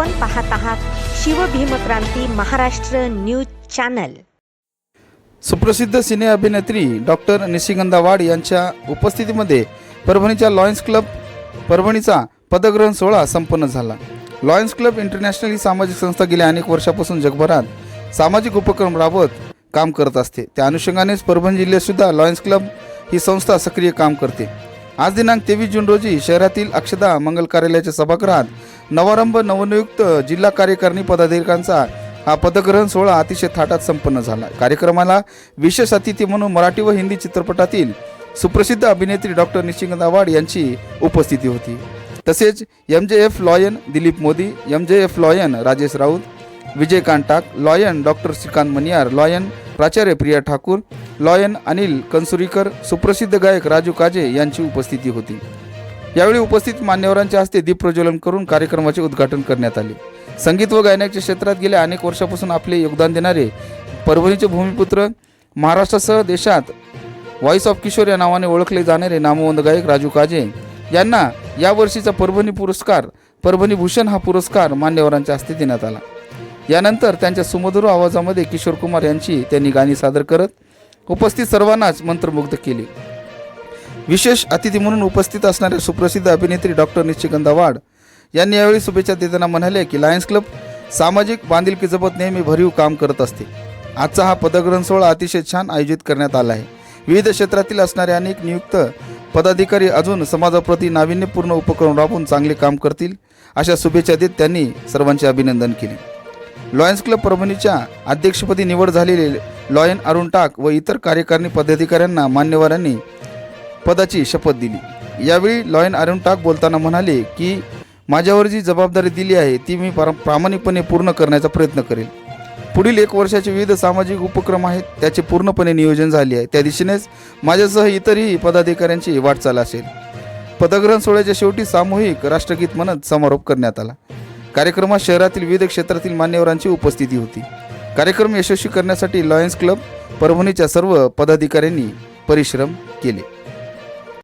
आपण पाहत आहात शिवभीमक्रांती महाराष्ट्र न्यूज चॅनल. सुप्रसिद्ध सिने अभिनेत्री डॉक्टर निशिगंधा वाड यांच्या उपस्थितीमध्ये परभणीच्या लॉयन्स क्लब परभणीचा पदग्रहण सोहळा संपन्न झाला. लॉयन्स क्लब इंटरनॅशनल ही सामाजिक संस्था गेल्या अनेक वर्षापासून जगभरात सामाजिक उपक्रम राबवत काम करत असते. त्या अनुषंगानेच परभणी जिल्ह्यात सुद्धा लॉयन्स क्लब ही संस्था सक्रिय काम करते. आज दिनांक तेवीस जून रोजी शहरातील अक्षदा मंगल कार्यालयाच्या सभागृहात नवारंभ नवनियुक्त जिल्हा कार्यकारिणी पदाधिकाऱ्यांचा हा पदग्रहण सोहळा अतिशय थाटात संपन्न झाला. कार्यक्रमाला विशेष अतिथी म्हणून मराठी व हिंदी चित्रपटातील सुप्रसिद्ध अभिनेत्री डॉक्टर निशिंग आवाड यांची उपस्थिती होती. तसेच M J F lion Dilip Modi M J F lion Rajesh Raut Vijay Kantak lion doctor Shrikant Maniyar lion प्राचार्य प्रिया ठाकूर लॉयन अनिल कनसुरीकर सुप्रसिद्ध गायक राजू काजे यांची उपस्थिती होती. यावेळी उपस्थित मान्यवरांच्या हस्ते दीप प्रज्वलन करून कार्यक्रमाचे उद्घाटन करण्यात आले. संगीत व गायनाच्या क्षेत्रात गेल्या अनेक वर्षापासून आपले योगदान देणारे परभणीचे भूमिपुत्र महाराष्ट्रासह देशात व्हॉइस ऑफ किशोर या नावाने ओळखले जाणारे नामवंत गायक राजू काजे यांना यावर्षीचा परभणी पुरस्कार परभणी भूषण हा पुरस्कार मान्यवरांच्या हस्ते देण्यात आला. यानंतर त्यांच्या सुमधुर आवाजामध्ये किशोर कुमार यांची त्यांनी गाणी सादर करत उपस्थित सर्वांनाच मंत्रमुग्ध केले. विशेष अतिथी म्हणून उपस्थित असणाऱ्या सुप्रसिद्ध अभिनेत्री डॉक्टर निश्चिगंधा वाड यांनी यावेळी शुभेच्छा देताना म्हणाले की लायन्स क्लब सामाजिक बांधिलकीजबत नेहमी भरीव काम करत असते. आजचा हा पदग्रहण सोहळा अतिशय छान आयोजित करण्यात आला आहे. विविध क्षेत्रातील असणारे अनेक नियुक्त पदाधिकारी अजून समाजाप्रती नाविन्यपूर्ण उपक्रम राबवून चांगले काम करतील अशा शुभेच्छा देत त्यांनी सर्वांचे अभिनंदन केले. लॉयन्स क्लब परभणीच्या अध्यक्षपदी निवड झालेले लॉयन अरुण टाक व इतर कार्यकारिणी पदाधिकाऱ्यांना मान्यवरांनी पदाची शपथ दिली. यावेळी लॉयन अरुण टाक बोलताना म्हणाले की माझ्यावर जी जबाबदारी दिली आहे ती मी पार- प्रामाणिकपणे पूर्ण करण्याचा प्रयत्न करेल. पुढील एक वर्षाचे विविध सामाजिक उपक्रम आहेत त्याचे पूर्णपणे नियोजन झाले आहे. त्या दिशेनेच माझ्यासह इतरही पदाधिकाऱ्यांची वाटचाल असेल. पदग्रहण सोहळ्याच्या शेवटी सामूहिक राष्ट्रगीत म्हणत समारोप करण्यात आला. कार्यक्रमात शहरातील विविध क्षेत्रातील मान्यवरांची उपस्थिती होती. कार्यक्रम यशस्वी करण्यासाठी लॉयन्स क्लब परभणीच्या सर्व पदाधिकाऱ्यांनी परिश्रम केले.